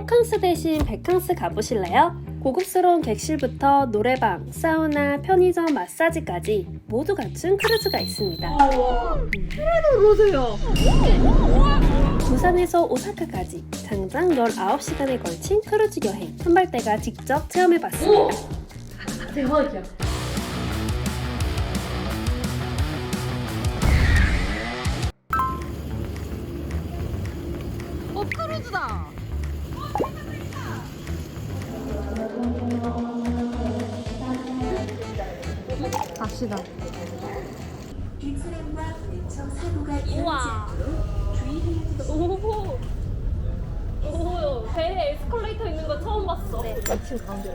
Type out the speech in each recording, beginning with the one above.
호캉스 대신 백캉스 가보실래요? 고급스러운 객실부터 노래방, 사우나, 편의점, 마사지까지 모두 갖춘 크루즈가 있습니다. 보세요. 부산에서 오사카까지 장장 19시간에 걸친 크루즈 여행 한발대가 직접 체험해봤습니다. 대박이야. 갑시다. 우와. 오. 오, 배에 에스컬레이터 있는 거 처음 봤어. 네, 지금 가운데.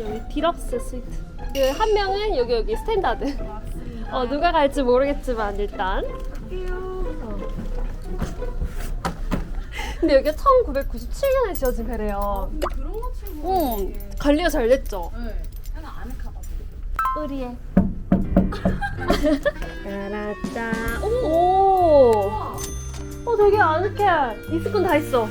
여기 디럭스 스위트. 그 한 명은 여기 여기 스탠다드. 어, 누가 갈지 모르겠지만 일단. 어. 근데 여기가 1997년에 지어진 배래요. 그런 거 치고. 어, 관리가 잘 됐죠. 네. 하나 가봐. 우리의. 알았다. 오. 어, 되게 아늑해. 이스콘 다 있어.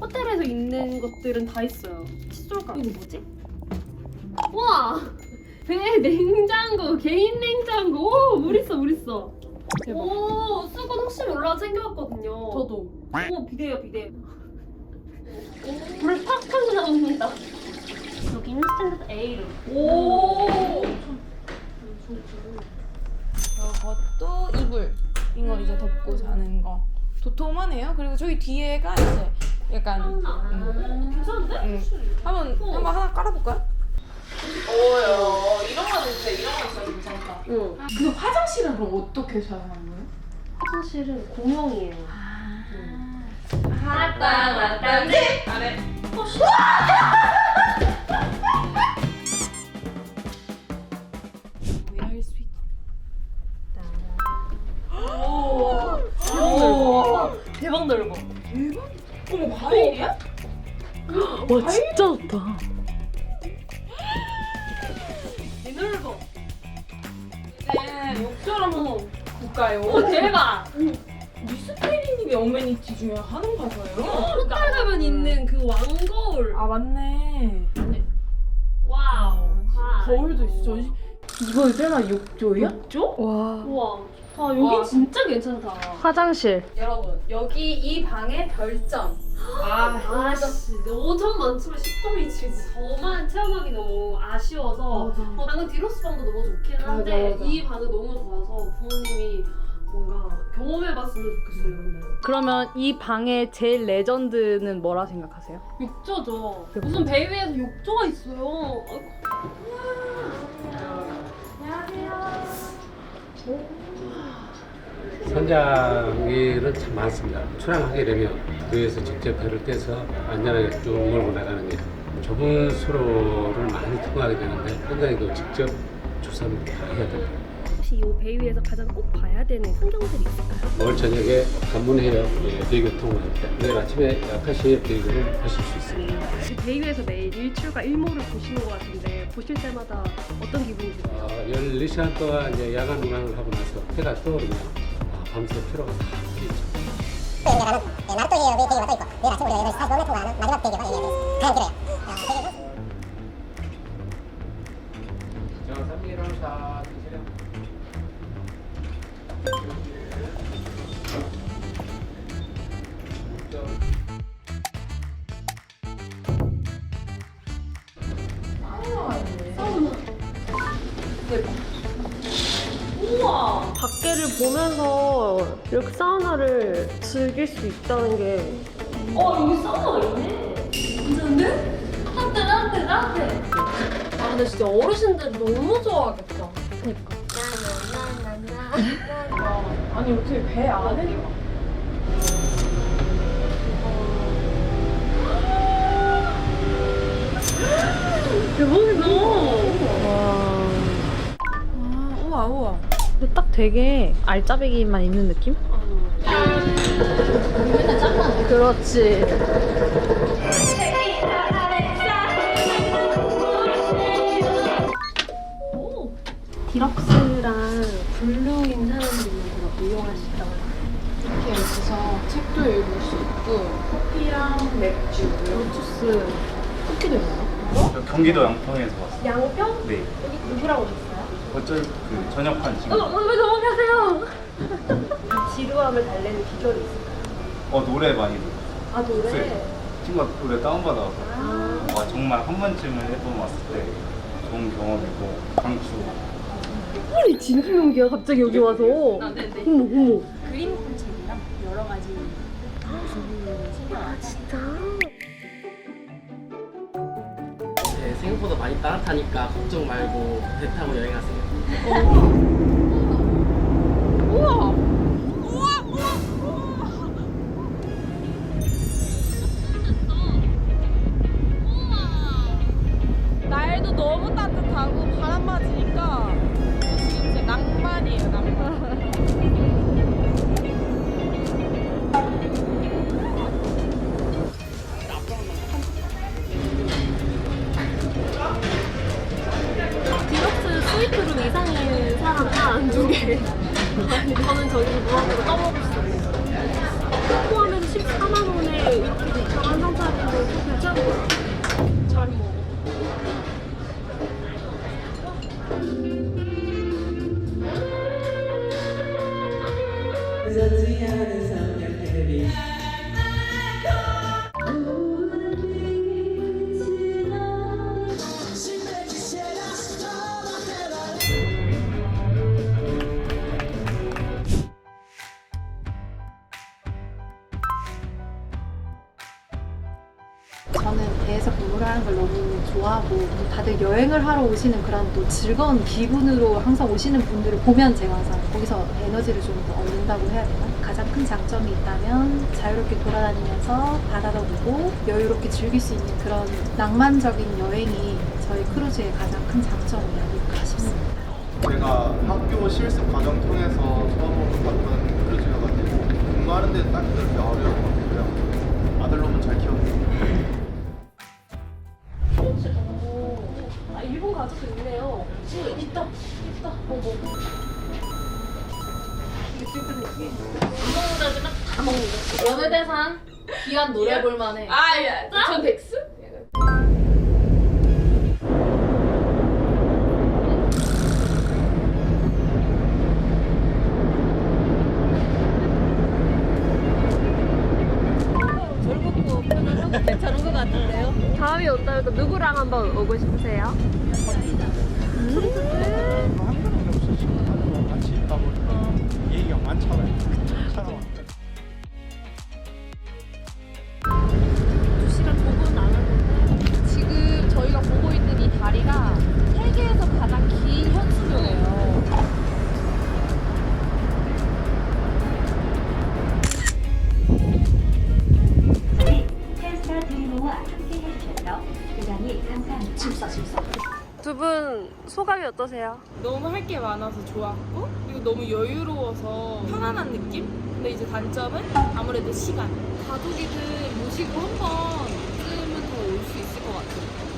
호텔에서 있는 것들은 다 있어요. 칫솔가 이거 뭐지? 와! 배 냉장고, 개인 냉장고. 오, 물 있어, 물 있어. 대박. 오, 수건 혹시 몰라 챙겨왔거든요. 저도. 오, 비데요, 비데. 불 팍하고 나옵니다. 여기는 스탠다드 A로. 오. 저것도 이불인 거 이제 덮고 자는 거. 도톰하네요. 그리고 저기 뒤에가 이제 약간 음, 괜찮은데? 음. 한번 한번 하나 깔아볼까요 이런 거는 진짜 이런 거 진짜 그 화장실은 그럼 어떻게 사용하는 거예요? 화장실은 공용이에요. 맞다 맞다 네. 아래. Where is sweet? 오. 대박 넓어. 대박. 어머 과일이야? 와, 진짜 좋다. 이제 욕설 한번 볼까요? 오, 대박. 미스테리님이 어메니티 중에 하는 가사예요? 호텔 가면 있는 그 왕거울. 아 맞네. 와우. 아, 거울도 있어. 전시. 이거 꽤나 욕조야? 욕조? 와. 우와. 아, 여기 와. 진짜 괜찮다. 화장실. 여러분 여기 이 방의 별점. 아, 아씨, 5점 만점에 10점이지. 저만 체험하기 너무 아쉬워서 맞아. 어, 방금 디로스 방도 너무 좋긴 한데 맞아, 맞아. 이 방은 너무 좋아서 부모님이 뭔가 경험해봤으면 좋겠어요. 데. 그러면 이 방의 제일 레전드는 뭐라 생각하세요? 욕조죠. 무슨 배 위에서 욕조가 있어요. 아이고. 선장 일은 참 많습니다. 출항하게 되면 그에서 직접 배를 떼서 안전하게 쭉 몰고 나가는 게 좁은 수로를 많이 통하게 되는데 선장님도 직접 조사를 다 해야 됩니다. 혹시 이 배 위에서 가장 꼭 봐야 되는 풍경들이 있을까요? 오늘 저녁에 관문해역 예, 대교통을 내일 아침에 아카시의 대교를 하실 수 있습니다. 이배 위에서 매일 일출과 일몰을 보시는 것 같은데 보실 때마다 어떤 기분이 드세요? 어, 14시간 동안 이제 야간 운항을 하고 나서 해가 떠오르면 아, 밤새 피로가 다 풀리죠. 네, 나루토 대기업이 대기가 떠 있고 내일 아침 우리가 8시 45분 통과하는 마지막 대기가 얘기가 되어 가장 길어요. 어, 대기는 밖에를 보면서 이렇게 사우나를 즐길 수 있다는 게. 어, 여기 사우나가 있네. 괜찮은데? 따뜻해, 따뜻해, 따뜻해. 아, 근데 진짜 어르신들 너무 좋아하겠다. 그니까. 아니 어떻게 배 안에? 대박이다. 와. 아 우와 우와. 근데 딱 되게 알짜배기만 있는 느낌? 그렇지. 디럭스랑 블루인 사람들이 해요. 이렇게 있어서 책도 읽을 수 있고 커피랑 맥주, 로투스 쿠키도 있나요? 저 경기도 양평에서 왔어요. 양평? 네. 여기 누구랑 오셨어요? 어쩔 그 전역한 어, 친구. 어, 왜 넘어가세요? 지루함을 달래는 비결이 있을까요? 어 노래 많이 들어요. 아, 노래? 네. 친구가 노래 다운받아서 아, 와 정말 한 번쯤은 앨범 왔을 때 좋은 경험이고 강추. 아니, 진주 연기야, 갑자기 여기 와서. 아, 네네. 어머, 어머. 그림 책이랑 여러 가지 아, 진짜? 네, 생각보다 많이 따뜻하니까 걱정 말고 배 타고 여행하세요. 날도 개. 저는 저기서 무한으로 있어요. 포함해서 14만 원에 이렇게 괜찮은 상차림도 괜찮은. 잘 먹어. 배에서 공부하는 걸 너무 좋아하고 다들 여행을 하러 오시는 그런 또 즐거운 기분으로 항상 오시는 분들을 보면 제가 항상 거기서 에너지를 좀 더 얻는다고 해야 되나? 가장 큰 장점이 있다면 자유롭게 돌아다니면서 바다도 보고 여유롭게 즐길 수 있는 그런 낭만적인 여행이 저희 크루즈의 가장 큰 장점이 아닐까 싶습니다. 제가 학교 실습 과정 통해서 처음으로 봤던 크루즈여가지고 근무하는 데 딱히 그렇게 어려운 연예대상 귀한 노래 볼만해. 아야 전 덱스? 다음에 온다면 또 누구랑 한번 오고 싶으세요? 없이 친구들하고 같이 있다 보니까 얘기가 많잖아요. 두 분 소감이 어떠세요? 너무 할 게 많아서 좋았고 그리고 너무 여유로워서 편안한 느낌? 근데 이제 단점은 아무래도 시간 가족이들 모시고 한 번쯤은 더올 수 있을 것 같아요